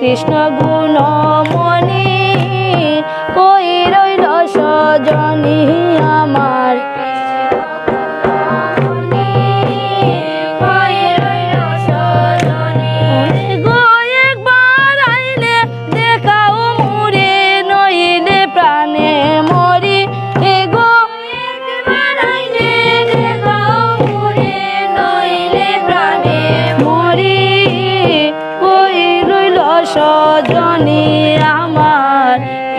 কৃষ্ণ গুণ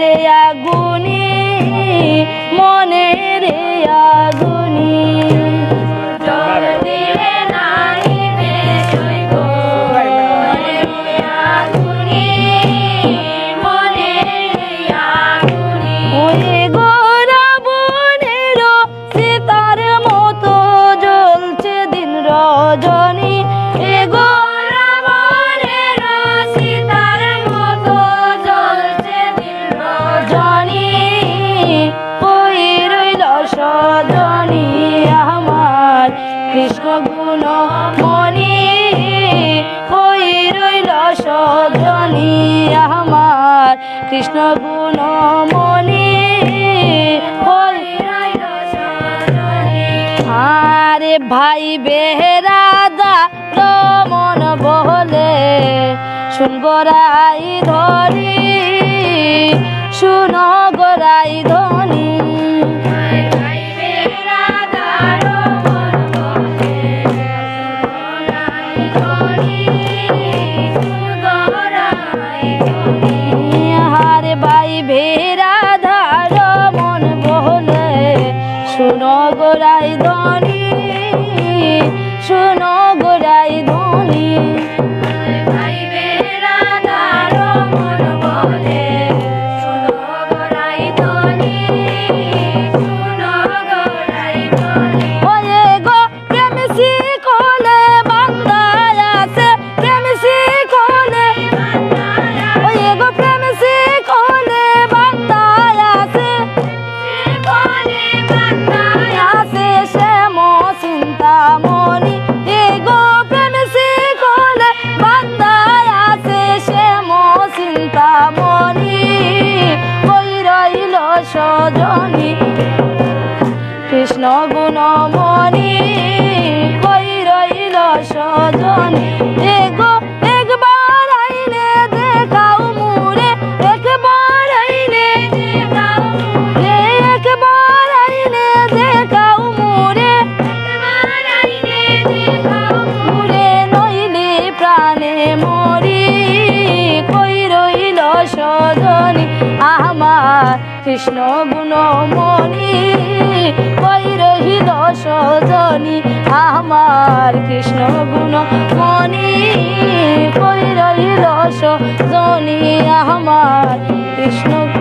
রে আগুনি মনে রে আগুন। সগুণ মনি হয়ে রইল সজনী আমার। কৃষ্ণ গুণ মনি রইল আরে ভাই বেহরাদা, রমন বলে শুনগরাই ধরি। শুনো Bye. কৃষ্ণ গুণ মনি, ওই রহি দশ জনি। আমার কৃষ্ণ গুণ মনি, ওই রহি দশ জনি। আমার কৃষ্ণ